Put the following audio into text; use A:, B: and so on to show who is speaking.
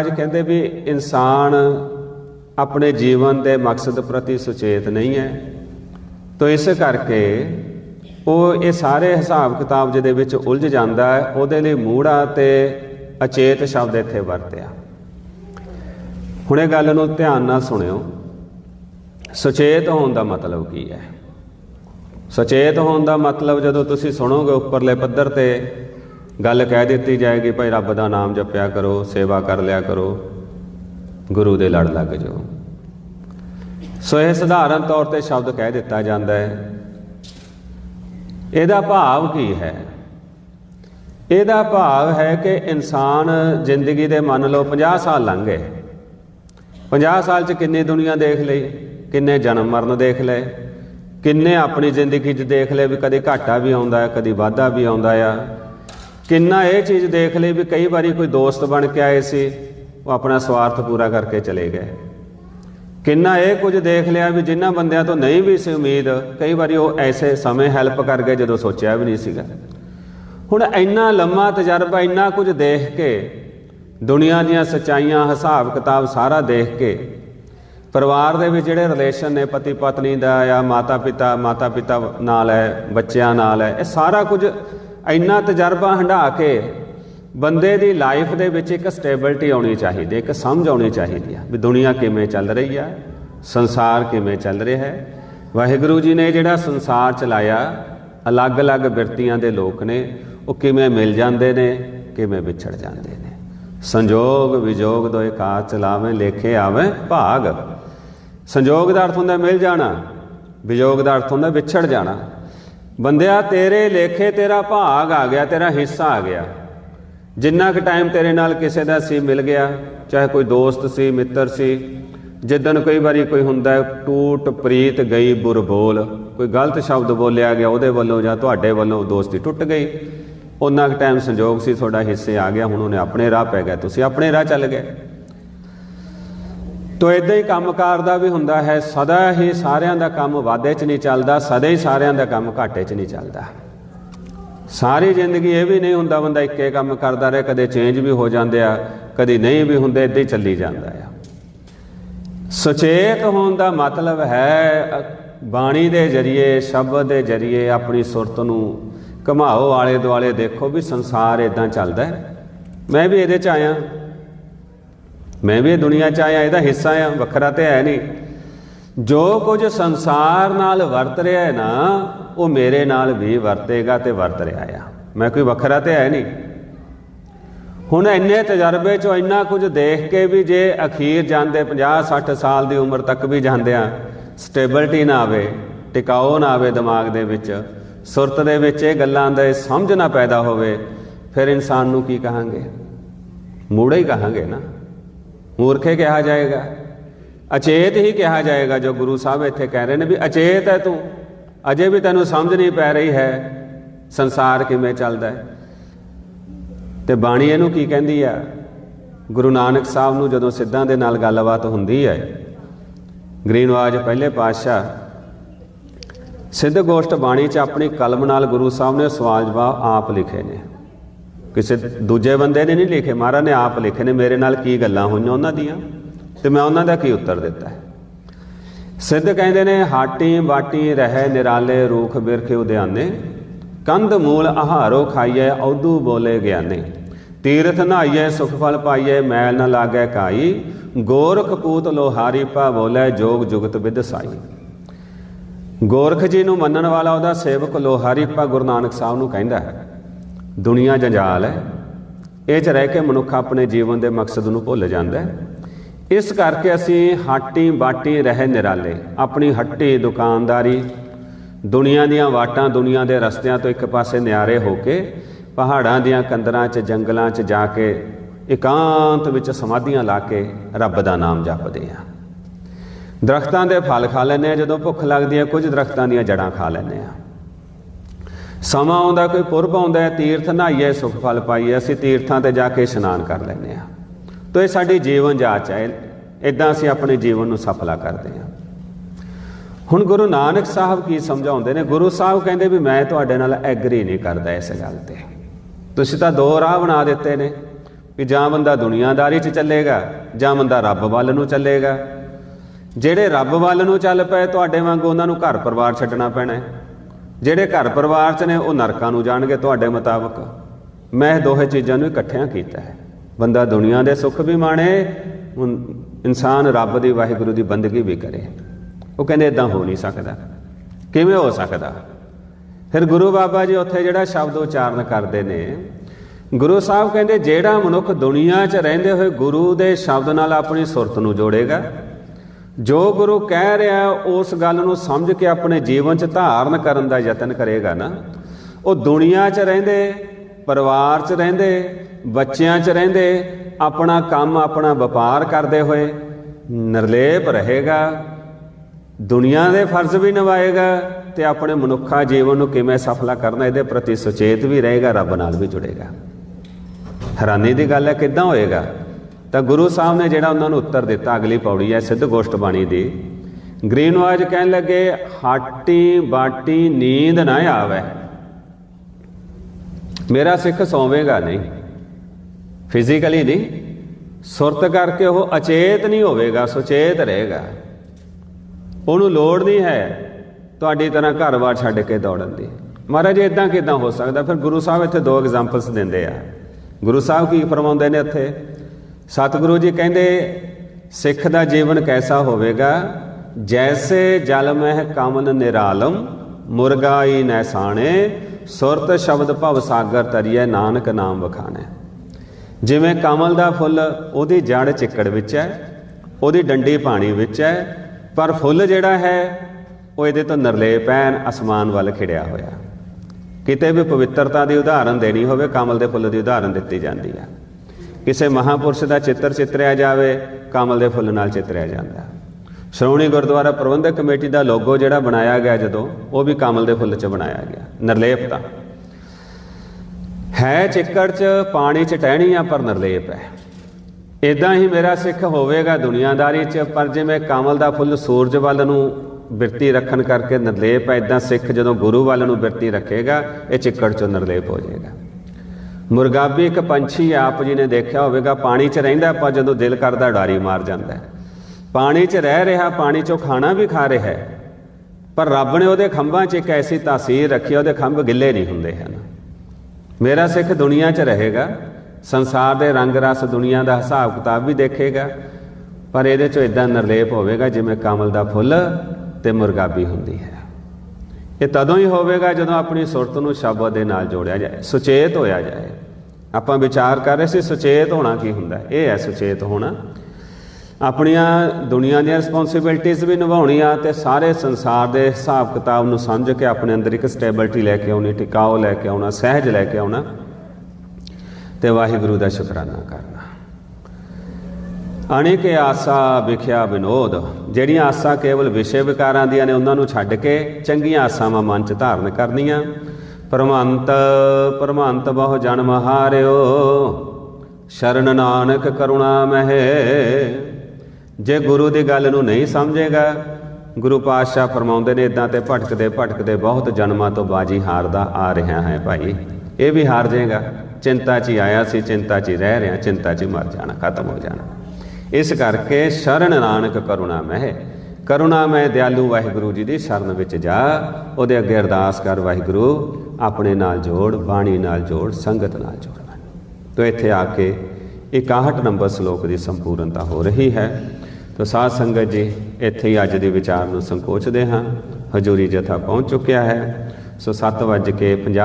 A: ਅੱਜ ਕਹਿੰਦੇ ਵੀ ਇਨਸਾਨ ਆਪਣੇ ਜੀਵਨ ਦੇ ਮਕਸਦ ਪ੍ਰਤੀ ਸੁਚੇਤ ਨਹੀਂ ਹੈ। ਤੋ ਇਸ ਕਰਕੇ ਉਹ ਇਹ ਸਾਰੇ ਹਿਸਾਬ ਕਿਤਾਬ ਜਿਹਦੇ ਵਿੱਚ ਉਲਝ ਜਾਂਦਾ ਹੈ, ਉਹਦੇ ਲਈ ਮੂੜਾ ਤੇ ਅਚੇਤ ਸ਼ਬਦ ਇੱਥੇ ਵਰਤਿਆ। ਹੁਣ ਇਹ ਗੱਲ ਨੂੰ ਧਿਆਨ ਨਾਲ ਸੁਣਿਓ। ਸੁਚੇਤ ਹੋਣ ਦਾ ਮਤਲਬ ਕੀ ਹੈ? ਸੁਚੇਤ ਹੋਣ ਦਾ ਮਤਲਬ ਜਦੋਂ ਤੁਸੀਂ ਸੁਣੋਗੇ ਉੱਪਰਲੇ ਪੱਧਰ ਤੇ ਗੱਲ ਕਹਿ ਦਿੱਤੀ ਜਾਏਗੀ, ਭਾਈ ਰੱਬ ਦਾ ਨਾਮ ਜਪਿਆ ਕਰੋ, ਸੇਵਾ ਕਰ ਲਿਆ ਕਰੋ, ਗੁਰੂ ਦੇ ਲੜ ਲੱਗ ਜਾਓ। ਸੋ ਇਹ ਸਧਾਰਨ ਤੌਰ ਤੇ ਸ਼ਬਦ ਕਹਿ ਦਿੱਤਾ ਜਾਂਦਾ ਹੈ। ਇਹਦਾ ਭਾਵ ਕੀ ਹੈ? ਇਹਦਾ ਭਾਵ ਹੈ ਕਿ ਇਨਸਾਨ ਜ਼ਿੰਦਗੀ ਦੇ ਮੰਨ ਲਓ 50 ਸਾਲ ਲੰਘ ਗਏ। 50 ਸਾਲ ਚ ਕਿੰਨੀ ਦੁਨੀਆ ਦੇਖ ਲਈ, ਕਿੰਨੇ ਜਨਮ ਮਰਨ ਦੇਖ ਲਏ, ਕਿੰਨੇ ਆਪਣੀ ਜ਼ਿੰਦਗੀ 'ਚ ਦੇਖ ਲਏ ਵੀ ਕਦੇ ਘਾਟਾ ਵੀ ਆਉਂਦਾ ਹੈ, ਕਦੀ ਵਾਧਾ ਵੀ ਆਉਂਦਾ ਆ। ਕਿੰਨਾ ਇਹ ਚੀਜ਼ ਦੇਖ ਲਈ ਵੀ ਕਈ ਵਾਰੀ ਕੋਈ ਦੋਸਤ ਬਣ ਕੇ ਆਏ ਸੀ, ਉਹ ਆਪਣਾ ਸਵਾਰਥ ਪੂਰਾ ਕਰਕੇ ਚਲੇ ਗਏ। ਕਿੰਨਾ ਇਹ ਕੁਝ ਦੇਖ ਲਿਆ ਵੀ ਜਿਨ੍ਹਾਂ ਬੰਦਿਆਂ ਤੋਂ ਨਹੀਂ ਵੀ ਸੀ ਉਮੀਦ, ਕਈ ਵਾਰੀ ਉਹ ਐਸੇ ਸਮੇਂ ਹੈਲਪ ਕਰ ਗਏ ਜਦੋਂ ਸੋਚਿਆ ਵੀ ਨਹੀਂ ਸੀਗਾ। ਹੁਣ ਇੰਨਾ ਲੰਮਾ ਤਜਰਬਾ, ਇੰਨਾ ਕੁਝ ਦੇਖ ਕੇ, ਦੁਨੀਆ ਦੀਆਂ ਸਚਾਈਆਂ, ਹਿਸਾਬ ਕਿਤਾਬ ਸਾਰਾ ਦੇਖ ਕੇ, ਪਰਿਵਾਰ ਦੇ ਵਿੱਚ ਜਿਹੜੇ ਰਿਲੇਸ਼ਨ ਨੇ, ਪਤੀ ਪਤਨੀ ਦਾ ਜਾਂ ਮਾਤਾ ਪਿਤਾ ਮਾਤਾ ਪਿਤਾ ਨਾਲ ਹੈ, ਬੱਚਿਆਂ ਨਾਲ ਹੈ, ਇਹ ਸਾਰਾ ਕੁਝ ਇੰਨਾ ਤਜਰਬਾ ਹੰਢਾ ਕੇ ਬੰਦੇ ਦੀ ਲਾਈਫ ਦੇ ਵਿੱਚ ਇੱਕ ਸਟੇਬਿਲਟੀ ਆਉਣੀ ਚਾਹੀਦੀ ਇੱਕ ਸਮਝ ਆਉਣੀ ਚਾਹੀਦੀ ਹੈ ਵੀ ਦੁਨੀਆ ਕਿਵੇਂ ਚੱਲ ਰਹੀ ਆ ਸੰਸਾਰ ਕਿਵੇਂ ਚੱਲ ਰਿਹਾ ਹੈ। ਵਾਹਿਗੁਰੂ ਜੀ ਨੇ ਜਿਹੜਾ ਸੰਸਾਰ ਚਲਾਇਆ, ਅਲੱਗ-ਅਲੱਗ ਬਿਰਤੀਆਂ ਦੇ ਲੋਕ ਨੇ, ਉਹ ਕਿਵੇਂ ਮਿਲ ਜਾਂਦੇ ਨੇ, ਕਿਵੇਂ ਵਿਛੜ ਜਾਂਦੇ ਨੇ। ਸੰਜੋਗ ਵਿਜੋਗ ਦੋ ਕਾਜ ਚਲਾਵੇਂ, ਲੇਖੇ ਆਵੇਂ, ਭਾਗ। ਸੰਜੋਗ ਦਾ ਅਰਥ ਹੁੰਦਾ ਮਿਲ ਜਾਣਾ, ਵਿਜੋਗ ਦਾ ਅਰਥ ਹੁੰਦਾ ਵਿਛੜ ਜਾਣਾ। ਬੰਦਿਆ, ਤੇਰੇ ਲੇਖੇ ਤੇਰਾ ਭਾਗ ਆ ਗਿਆ, ਤੇਰਾ ਹਿੱਸਾ ਆ ਗਿਆ। ਜਿੰਨਾ ਕੁ ਟਾਈਮ ਤੇਰੇ ਨਾਲ ਕਿਸੇ ਦਾ ਸੀ, ਮਿਲ ਗਿਆ। ਚਾਹੇ ਕੋਈ ਦੋਸਤ ਸੀ, ਮਿੱਤਰ ਸੀ। ਜਿੱਦਨ ਕਈ ਵਾਰੀ ਕੋਈ ਹੁੰਦਾ, ਟੂਟ, ਪ੍ਰੀਤ ਗਈ ਬੁਰ ਬੋਲ ਕੋਈ ਗਲਤ ਸ਼ਬਦ ਬੋਲਿਆ ਗਿਆ ਉਹਦੇ ਵੱਲੋਂ ਜਾਂ ਤੁਹਾਡੇ ਵੱਲੋਂ, ਦੋਸਤੀ ਟੁੱਟ ਗਈ। ਉਹਨਾਂ ਕੁ ਟਾਈਮ ਸੰਜੋਗ ਸੀ, ਤੁਹਾਡਾ ਹਿੱਸੇ ਆ ਗਿਆ, ਹੁਣ ਉਹਨੇ ਆਪਣੇ ਰਾਹ ਪੈ ਗਿਆ। ਤੁਸੀਂ ਆਪਣੇ ਰਾਹ ਚੱਲ ਗਏ। ਤੋ ਇਦਾਂ ਹੀ ਕੰਮਕਾਰ ਦਾ ਵੀ ਹੁੰਦਾ ਹੈ, ਸਦਾ ਹੀ ਸਾਰਿਆਂ ਦਾ ਕੰਮ ਵਾਧੇ 'ਚ ਨਹੀਂ ਚੱਲਦਾ, ਸਦਾ ਹੀ ਸਾਰਿਆਂ ਦਾ ਕੰਮ ਘਾਟੇ 'ਚ ਨਹੀਂ ਚੱਲਦਾ। ਸਾਰੀ ਜ਼ਿੰਦਗੀ ਇਹ ਵੀ ਨਹੀਂ ਹੁੰਦਾ ਬੰਦਾ ਇੱਕੇ ਕੰਮ ਕਰਦਾ ਰਹੇ, ਕਦੇ ਚੇਂਜ ਵੀ ਹੋ ਜਾਂਦੇ ਆ, ਕਦੀ ਨਹੀਂ ਵੀ ਹੁੰਦੇ ਇਦਾਂ ਹੀ ਚੱਲੀ ਜਾਂਦਾ ਆ। ਸੁਚੇਤ ਹੋਣ ਦਾ ਮਤਲਬ ਹੈ, ਬਾਣੀ ਦੇ ਜਰੀਏ, ਸ਼ਬਦ ਦੇ ਜਰੀਏ ਆਪਣੀ ਸੁਰਤ ਨੂੰ ਘਮਾਓ ਆਲੇ ਦੁਆਲੇ ਦੇਖੋ ਵੀ ਸੰਸਾਰ ਇਦਾਂ ਚੱਲਦਾ ਮੈਂ ਵੀ ਇਹਦੇ ਚ ਆਇਆ। ਮੈਂ ਵੀ ਇਹ ਦੁਨੀਆ ਚ ਆਇਆ, ਇਹਦਾ ਹਿੱਸਾ ਆ, ਵੱਖਰਾ ਤੇ ਹੈ ਨਹੀਂ। ਜੋ ਕੁਝ ਸੰਸਾਰ ਨਾਲ ਵਰਤ ਰਿਹਾ ਹੈ ਨਾ, ਉਹ ਮੇਰੇ ਨਾਲ ਵੀ ਵਰਤੇਗਾ ਤੇ ਵਰਤ ਰਿਹਾ ਆ। ਮੈਂ ਕੋਈ ਵੱਖਰਾ ਤੇ ਹੈ ਨਹੀਂ। ਹੁਣ ਇੰਨੇ ਤਜਰਬੇ ਚੋਂ ਇੰਨਾ ਕੁਝ ਦੇਖ ਕੇ ਵੀ ਜੇ ਅਖੀਰ ਜਾਂਦੇ 50 60 ਸਾਲ ਦੀ ਉਮਰ ਤੱਕ ਵੀ ਜਾਂਦੇ ਆ, ਸਟੇਬਿਲਟੀ ਨਾ ਆਵੇ ਟਿਕਾਓ ਨਾ ਆਵੇ ਦਿਮਾਗ ਦੇ ਵਿੱਚ, ਸੁਰਤ ਦੇ ਵਿੱਚ ਇਹ ਗੱਲਾਂ ਦਾ ਸਮਝ ਨਾ ਪੈਦਾ ਹੋਵੇ, ਫਿਰ ਇਨਸਾਨ ਨੂੰ ਕੀ ਕਹਾਂਗੇ? ਮੂੜਾ ਹੀ ਕਹਾਂਗੇ ਨਾ। ਮੂਰਖੇ ਕਿਹਾ ਜਾਏਗਾ। ਅਚੇਤ ਹੀ ਕਿਹਾ ਜਾਏਗਾ ਜੋ ਗੁਰੂ ਸਾਹਿਬ ਇੱਥੇ ਕਹਿ ਰਹੇ ਨੇ ਵੀ ਅਚੇਤ ਹੈ ਤੂੰ। ਅਜੇ ਵੀ ਤੈਨੂੰ ਸਮਝ ਨਹੀਂ ਪੈ ਰਹੀ ਹੈ ਸੰਸਾਰ ਕਿਵੇਂ ਚੱਲਦਾ ਹੈ। ਤੇ ਬਾਣੀ ਇਹਨੂੰ ਕੀ ਕਹਿੰਦੀ ਆ? ਗੁਰੂ ਨਾਨਕ ਸਾਹਿਬ ਨੂੰ ਜਦੋਂ ਸਿੱਧਾਂ ਦੇ ਨਾਲ ਗੱਲਬਾਤ ਹੁੰਦੀ ਹੈ, ਗ੍ਰੀਨਵਾਜ ਪਹਿਲੇ ਪਾਤਸ਼ਾਹ ਸਿੱਧ ਗੋਸ਼ਟ ਬਾਣੀ 'ਚ ਆਪਣੀ ਕਲਮ ਨਾਲ ਗੁਰੂ ਸਾਹਿਬ ਨੇ ਸਵਾਲ ਜਵਾਬ ਆਪ ਲਿਖੇ ਨੇ। ਕਿਸੇ ਦੂਜੇ ਬੰਦੇ ਨੇ ਨਹੀਂ ਲਿਖੇ। ਮਹਾਰਾਜ ਨੇ ਆਪ ਲਿਖੇ ਨੇ, ਮੇਰੇ ਨਾਲ ਕੀ ਗੱਲਾਂ ਹੋਈਆਂ ਉਹਨਾਂ ਦੀਆਂ? ਤੇ ਮੈਂ ਉਹਨਾਂ ਦਾ ਕੀ ਉੱਤਰ ਦਿੱਤਾ? ਹੈ ਸਿੱਧ ਕਹਿੰਦੇ ਨੇ, ਹਾਟੀ ਬਾਟੀ ਰਹਿ ਨਿਰਾਲੇ ਰੂਖ ਬਿਰਖੇ ਉਦਿਆਨੇ, ਕੰਧ ਮੂਲ ਆਹਾਰੋ ਖਾਈਏ ਔਦੂ ਬੋਲੇ ਗਿਆਨੇ। ਤੀਰਥ ਨਹਾਈਏ ਸੁਖ ਫਲ ਪਾਈਏ ਮੈਲ ਨ ਲਾਗੈ ਕਾਈ। ਗੋਰਖ ਪੂਤ ਲੋਹਾਰੀ ਪਾ ਬੋਲੇ, ਜੋਗ ਜੁਗਤ ਵਿਦ ਸਾਈ। ਗੋਰਖ ਜੀ ਨੂੰ ਮੰਨਣ ਵਾਲਾ ਉਹਦਾ ਸੇਵਕ ਲੋਹਾਰੀ ਪਾ ਗੁਰੂ ਨਾਨਕ ਸਾਹਿਬ ਨੂੰ ਕਹਿੰਦਾ ਹੈ। ਦੁਨੀਆ ਜੰਜਾਲ ਹੈ। ਇਹ ਚ ਰਹਿ ਕੇ ਮਨੁੱਖ ਆਪਣੇ ਜੀਵਨ ਦੇ ਮਕਸਦ ਨੂੰ ਭੁੱਲ ਜਾਂਦਾ ਹੈ। ਇਸ ਕਰਕੇ ਅਸੀਂ ਹਾਟੀ ਬਾਟੀ ਰਹਿ ਨਿਰਾਲੇ। ਆਪਣੀ ਹੱਟੀ, ਦੁਕਾਨਦਾਰੀ, ਦੁਨੀਆ ਦੀਆਂ ਵਾਟਾਂ, ਦੁਨੀਆ ਦੇ ਰਸਤਿਆਂ ਤੋਂ ਇੱਕ ਪਾਸੇ ਨਿਆਰੇ ਹੋ ਕੇ ਪਹਾੜਾਂ ਦੀਆਂ ਕੰਦਰਾਂ 'ਚ, ਜੰਗਲਾਂ 'ਚ ਜਾ ਕੇ ਇਕਾਂਤ ਵਿੱਚ ਸਮਾਧੀਆਂ ਲਾ ਕੇ ਰੱਬ ਦਾ ਨਾਮ ਜਪਦੇ ਆ ਦਰਖਤਾਂ ਦੇ ਫਲ ਖਾ ਲੈਂਦੇ ਆ ਜਦੋਂ ਭੁੱਖ ਲੱਗਦੀ ਹੈ, ਕੁਝ ਦਰਖਤਾਂ ਦੀਆਂ ਜੜਾਂ ਖਾ ਲੈਂਦੇ ਆ ਸਮਾਂ ਆਉਂਦਾ, ਕੋਈ ਪੁਰਬ ਆਉਂਦਾ ਤੀਰਥ ਨਹਾਈਏ, ਸੁਖ ਫਲ ਪਾਈਏ, ਅਸੀਂ ਤੀਰਥਾਂ ਤੇ ਜਾ ਕੇ ਇਸ਼ਨਾਨ ਕਰ ਲੈਂਦੇ ਆ ਤੋ ਇਹ ਸਾਡੀ ਜੀਵਨ ਜਾਚ ਹੈ ਇਦਾਂ ਅਸੀਂ ਆਪਣੇ ਜੀਵਨ ਨੂੰ ਸਫਲਾ ਕਰਦੇ ਹਾਂ। ਹੁਣ ਗੁਰੂ ਨਾਨਕ ਸਾਹਿਬ ਕੀ ਸਮਝਾਉਂਦੇ ਨੇ? ਗੁਰੂ ਸਾਹਿਬ ਕਹਿੰਦੇ ਵੀ ਮੈਂ ਤੁਹਾਡੇ ਨਾਲ ਐਗਰੀ ਨਹੀਂ ਕਰਦਾ ਇਸ ਗੱਲ ਤੇ। ਤੁਸੀਂ ਤਾਂ ਦੋ ਰਾਹ ਬਣਾ ਦਿੱਤੇ ਨੇ, ਵੀ ਜਾਂ ਬੰਦਾ ਦੁਨੀਆਦਾਰੀ 'ਚ ਚੱਲੇਗਾ, ਜਾਂ ਬੰਦਾ ਰੱਬ ਵੱਲ ਨੂੰ ਚੱਲੇਗਾ। ਜਿਹੜੇ ਰੱਬ ਵੱਲ ਨੂੰ ਚੱਲ ਪਏ, ਤੁਹਾਡੇ ਵਾਂਗੂ ਉਹਨਾਂ ਨੂੰ ਘਰ ਪਰਿਵਾਰ ਛੱਡਣਾ ਪੈਣਾ ਹੈ। ਜਿਹੜੇ ਘਰ ਪਰਿਵਾਰ 'ਚ ਨੇ, ਉਹ ਨਰਕਾਂ ਨੂੰ ਜਾਣਗੇ ਤੁਹਾਡੇ ਮੁਤਾਬਕ। ਮੈਂ ਇਹ ਦੋਹੇ ਚੀਜ਼ਾਂ ਨੂੰ ਇਕੱਠਿਆਂ ਕੀਤਾ ਹੈ। ਬੰਦਾ ਦੁਨੀਆ ਦੇ ਸੁੱਖ ਵੀ ਮਾਣੇ ਇਨਸਾਨ ਰੱਬ ਦੀ, ਵਾਹਿਗੁਰੂ ਦੀ ਬੰਦਗੀ ਵੀ ਕਰੇ। ਉਹ ਕਹਿੰਦੇ ਇਦਾਂ ਹੋ ਨਹੀਂ ਸਕਦਾ। ਕਿਵੇਂ ਹੋ ਸਕਦਾ? ਫਿਰ ਗੁਰੂ ਬਾਬਾ ਜੀ ਉੱਥੇ ਜਿਹੜਾ ਸ਼ਬਦ ਉਚਾਰਨ ਕਰਦੇ ਨੇ, ਗੁਰੂ ਸਾਹਿਬ ਕਹਿੰਦੇ, ਜਿਹੜਾ ਮਨੁੱਖ ਦੁਨੀਆ 'ਚ ਰਹਿੰਦੇ ਹੋਏ ਗੁਰੂ ਦੇ ਸ਼ਬਦ ਨਾਲ ਆਪਣੀ ਸੁਰਤ ਨੂੰ ਜੋੜੇਗਾ ਜੋ ਗੁਰੂ ਕਹਿ ਰਿਹਾ, ਉਸ ਗੱਲ ਨੂੰ ਸਮਝ ਕੇ ਆਪਣੇ ਜੀਵਨ 'ਚ ਧਾਰਨ ਕਰਨ ਦਾ ਯਤਨ ਕਰੇਗਾ ਨਾ। ਉਹ ਦੁਨੀਆ 'ਚ ਰਹਿੰਦੇ, ਪਰਿਵਾਰ 'ਚ ਰਹਿੰਦੇ, ਬੱਚਿਆਂ 'ਚ ਰਹਿੰਦੇ, ਆਪਣਾ ਕੰਮ, ਆਪਣਾ ਵਪਾਰ ਕਰਦੇ ਹੋਏ ਨਿਰਲੇਪ ਰਹੇਗਾ, ਦੁਨੀਆ ਦੇ ਫਰਜ਼ ਵੀ ਨਿਭਾਏਗਾ ਤੇ ਆਪਣੇ ਮਨੁੱਖਾ ਜੀਵਨ ਨੂੰ ਕਿਵੇਂ ਸਫਲਾ ਕਰਨਾ, ਇਹਦੇ ਪ੍ਰਤੀ ਸੁਚੇਤ ਵੀ ਰਹੇਗਾ, ਰੱਬ ਨਾਲ ਵੀ ਜੁੜੇਗਾ। ਹੈਰਾਨੀ ਦੀ ਗੱਲ ਹੈ, ਕਿੱਦਾਂ ਹੋਏਗਾ? ਤਾਂ ਗੁਰੂ ਸਾਹਿਬ ਨੇ ਜਿਹੜਾ ਉਹਨਾਂ ਨੂੰ ਉੱਤਰ ਦਿੱਤਾ, ਅਗਲੀ ਪੌੜੀ ਹੈ, ਸਿੱਧ ਗੋਸ਼ਟ ਬਾਣੀ ਦੀ। ਗ੍ਰੀਨਵਾਜ ਕਹਿਣ ਲੱਗੇ, ਹਾਟੀ ਬਾਟੀ ਨੀਂਦ ਨਾ ਆਵੇ। ਮੇਰਾ ਸਿੱਖ ਸੌਵੇਗਾ ਨਹੀਂ। ਫਿਜ਼ੀਕਲੀ ਨਹੀਂ। ਸੁਰਤ ਕਰਕੇ ਉਹ ਅਚੇਤ ਨਹੀਂ ਹੋਵੇਗਾ, ਸੁਚੇਤ ਰਹੇਗਾ। ਉਹਨੂੰ ਲੋੜ ਨਹੀਂ ਹੈ ਤੁਹਾਡੀ ਤਰ੍ਹਾਂ ਘਰ-ਬਾਰ ਛੱਡ ਕੇ ਦੌੜਨ ਦੀ। ਮਹਾਰਾਜ ਇਦਾਂ ਕਿਦਾਂ ਹੋ ਸਕਦਾ? ਫਿਰ ਗੁਰੂ ਸਾਹਿਬ ਇੱਥੇ ਦੋ ਐਗਜ਼ਾਮਪਲਸ ਦਿੰਦੇ ਆ। ਗੁਰੂ ਸਾਹਿਬ ਕੀ ਫਰਮਾਉਂਦੇ ਨੇ ਇੱਥੇ? ਸਤਿਗੁਰੂ ਜੀ ਕਹਿੰਦੇ, ਸਿੱਖ ਦਾ ਜੀਵਨ ਕੈਸਾ ਹੋਵੇਗਾ? ਜੈਸੇ ਜਲ ਮਹਿ ਕਮਨ ਨਿਰਾਲਮ ਮੁਰਗਾਈ ਨੈਸਾਣੇ ਸੁਰਤ ਸ਼ਬਦ ਭਵ ਸਾਗਰ ਤਰੀਏ ਨਾਨਕ ਨਾਮ ਵਖਾਣੇ। ਜਿਵੇਂ ਕਮਲ ਦਾ ਫੁੱਲ ਉਹਦੀ ਜੜ ਚਿੱਕੜ ਵਿੱਚ ਹੈ ਉਹਦੀ ਡੰਡੀ ਪਾਣੀ ਵਿੱਚ ਹੈ ਪਰ ਫੁੱਲ ਜਿਹੜਾ ਹੈ, ਉਹ ਇਹਦੇ ਤੋਂ ਨਿਰਲੇਪ ਐਨ ਅਸਮਾਨ ਵੱਲ ਖਿੜਿਆ ਹੋਇਆ। ਕਿਤੇ ਵੀ ਪਵਿੱਤਰਤਾ ਦੀ ਉਦਾਹਰਨ ਦੇਣੀ ਹੋਵੇ, ਕਮਲ ਦੇ ਫੁੱਲ ਦੀ ਉਦਾਹਰਨ ਦਿੱਤੀ ਜਾਂਦੀ ਹੈ ਕਿਸੇ ਮਹਾਪੁਰਸ਼ ਦਾ ਚਿੱਤਰ ਚਿੱਤਰਿਆ ਜਾਵੇ, ਕਮਲ ਦੇ ਫੁੱਲ ਨਾਲ ਚਿੱਤਰਿਆ ਜਾਂਦਾ। ਸ਼੍ਰੋਮਣੀ ਗੁਰਦੁਆਰਾ ਪ੍ਰਬੰਧਕ ਕਮੇਟੀ ਦਾ ਲੋਗੋ ਜਿਹੜਾ ਬਣਾਇਆ ਗਿਆ ਜਦੋਂ, ਉਹ ਵੀ ਕਮਲ ਦੇ ਫੁੱਲ 'ਚ ਬਣਾਇਆ ਗਿਆ। ਨਿਰਲੇਪ ਤਾਂ। ਹੈ ਚਿੱਕੜ 'ਚ, ਪਾਣੀ 'ਚ ਟਹਿਣੀ ਆ, ਪਰ ਨਿਰਲੇਪ ਹੈ। ਇਦਾਂ ਹੀ ਮੇਰਾ ਸਿੱਖ ਹੋਵੇਗਾ ਦੁਨੀਆਦਾਰੀ 'ਚ, ਪਰ ਜਿਵੇਂ ਕਮਲ ਦਾ ਫੁੱਲ ਸੂਰਜ ਵੱਲ ਨੂੰ ਬਿਰਤੀ ਰੱਖਣ ਕਰਕੇ ਨਿਰਲੇਪ ਹੈ ਇਦਾਂ ਸਿੱਖ ਜਦੋਂ ਗੁਰੂ ਵੱਲ ਨੂੰ ਬਿਰਤੀ ਰੱਖੇਗਾ, ਇਹ ਚਿੱਕੜ 'ਚੋਂ ਨਿਰਲੇਪ ਹੋ ਜਾਏਗਾ। ਮੁਰਗਾਬੀ ਇੱਕ ਪੰਛੀ ਆਪ ਜੀ ਨੇ ਦੇਖਿਆ ਹੋਵੇਗਾ, ਪਾਣੀ 'ਚ ਰਹਿੰਦਾ ਪਰ ਜਦੋਂ ਦਿਲ ਕਰਦਾ ਉਡਾਰੀ ਮਾਰ ਜਾਂਦਾ ਪਾਣੀ 'ਚ ਰਹਿ ਰਿਹਾ, ਪਾਣੀ 'ਚੋਂ ਖਾਣਾ ਵੀ ਖਾ ਰਿਹਾ ਹੈ। ਪਰ ਰੱਬ ਨੇ ਉਹਦੇ ਖੰਭਾਂ 'ਚ ਇੱਕ ਐਸੀ ਤਾਸੀਰ ਰੱਖੀ, ਉਹਦੇ ਖੰਭ ਗਿੱਲੇ ਨਹੀਂ ਹੁੰਦੇ ਹਨ। ਮੇਰਾ ਸਿੱਖ ਦੁਨੀਆ 'ਚ ਰਹੇਗਾ, ਸੰਸਾਰ ਦੇ ਰੰਗ ਰਸ ਦੁਨੀਆ ਦਾ ਹਿਸਾਬ ਕਿਤਾਬ ਵੀ ਦੇਖੇਗਾ, ਪਰ ਇਹਦੇ 'ਚੋਂ ਇਦਾਂ ਨਿਰਲੇਪ ਹੋਵੇਗਾ ਜਿਵੇਂ ਕਮਲ ਦਾ ਫੁੱਲ ਤੇ ਮੁਰਗਾਬੀ ਹੁੰਦੀ ਹੈ। ਇਹ ਤਦੋਂ ਹੀ ਹੋਵੇਗਾ ਜਦੋਂ ਆਪਣੀ ਸੁਰਤ ਨੂੰ ਸ਼ਬਦ ਦੇ ਨਾਲ ਜੋੜਿਆ ਜਾਏ, ਸੁਚੇਤ ਹੋਇਆ ਜਾਏ। ਆਪਾਂ ਵਿਚਾਰ ਕਰ ਰਹੇ ਸੀ, ਸੁਚੇਤ ਹੋਣਾ ਕੀ ਹੁੰਦਾ? ਇਹ ਹੈ ਸੁਚੇਤ ਹੋਣਾ। ਆਪਣੀਆਂ ਦੁਨੀਆ ਦੀਆਂ ਰਿਸਪੌਂਸਿਬਿਲਟੀਆਂ ਵੀ ਨਿਭਾਉਣੀਆਂ ਤੇ ਸਾਰੇ ਸੰਸਾਰ ਦੇ ਹਿਸਾਬ ਕਿਤਾਬ ਨੂੰ ਸਮਝ ਕੇ ਆਪਣੇ ਅੰਦਰ ਇੱਕ ਸਟੇਬਿਲਟੀ ਲੈ ਕੇ ਆਉਣੀ, ਟਿਕਾਓ ਲੈ ਕੇ ਆਉਣਾ, ਸਹਿਜ ਲੈ ਕੇ ਆਉਣਾ। ਤੇ ਵਾਹਿਗੁਰੂ ਦਾ ਸ਼ੁਕਰਾਨਾ ਕਰਨਾ ਅਣਿਕ ਆਸਾ ਵਿਖਿਆ ਵਿਨੋਦ, ਜਿਹੜੀਆਂ ਆਸਾਂ ਕੇਵਲ ਵਿਸ਼ੇ ਵਿਕਾਰਾਂ ਦੀਆਂ ਨੇ, ਉਹਨਾਂ ਨੂੰ ਛੱਡ ਕੇ ਚੰਗੀਆਂ ਆਸਾਵਾਂ ਮਨ 'ਚ ਧਾਰਨ ਕਰਨੀਆਂ। ਪਰਮੰਤ ਪਰਮੰਤ ਬਹੁ ਜਨਮ ਹਾਰਿਓ ਸ਼ਰਨ ਨਾਨਕ ਕਰੁਣਾ ਮਹਿ। ਜੇ ਗੁਰੂ ਦੀ ਗੱਲ ਨੂੰ ਨਹੀਂ ਸਮਝੇਗਾ, ਗੁਰੂ ਪਾਤਸ਼ਾਹ ਫਰਮਾਉਂਦੇ ਨੇ ਇਦਾਂ ਤੇ ਭਟਕਦੇ ਭਟਕਦੇ ਬਹੁਤ ਜਨਮਾਂ ਤੋਂ ਬਾਜੀ ਹਾਰਦਾ ਆ ਰਿਹਾ ਹੈ ਭਾਈ। ਇਹ ਵੀ ਹਾਰ ਜਾਏਗਾ। ਚਿੰਤਾ 'ਚ ਹੀ ਆਇਆ ਸੀ, ਚਿੰਤਾ 'ਚ ਹੀ ਰਹਿ ਰਿਹਾ, ਚਿੰਤਾ 'ਚ ਹੀ ਮਰ ਜਾਣਾ, ਖਤਮ ਹੋ ਜਾਣਾ। ਇਸ ਕਰਕੇ ਸ਼ਰਨ ਨਾਨਕ ਕਰੁਣਾ ਮਹਿ। ਕਰੁਣਾ ਮੈਂ ਦਿਆਲੂ ਵਾਹਿਗੁਰੂ ਜੀ ਦੀ ਸ਼ਰਨ ਵਿੱਚ ਜਾ। ਉਹਦੇ ਅੱਗੇ ਅਰਦਾਸ ਕਰ ਵਾਹਿਗੁਰੂ, ਆਪਣੇ ਨਾਲ ਜੋੜ, ਬਾਣੀ ਨਾਲ ਜੋੜ, ਸੰਗਤ ਨਾਲ ਜੋੜ। ਮੈਨੂੰ ਤੋ ਇੱਥੇ ਆ ਕੇ 61 ਨੰਬਰ ਸ਼ਲੋਕ ਦੀ ਸੰਪੂਰਨਤਾ ਹੋ ਰਹੀ ਹੈ। ਤੋ ਸਾਧ ਸੰਗਤ ਜੀ, ਇੱਥੇ ਹੀ ਅੱਜ ਦੇ ਵਿਚਾਰ ਨੂੰ ਸੰਕੋਚਦੇ ਹਾਂ। ਹਜੂਰੀ ਜਥਾ ਪਹੁੰਚ ਚੁੱਕਿਆ ਹੈ। ਸੋ 7 ਵਜੇ ਕੇ 50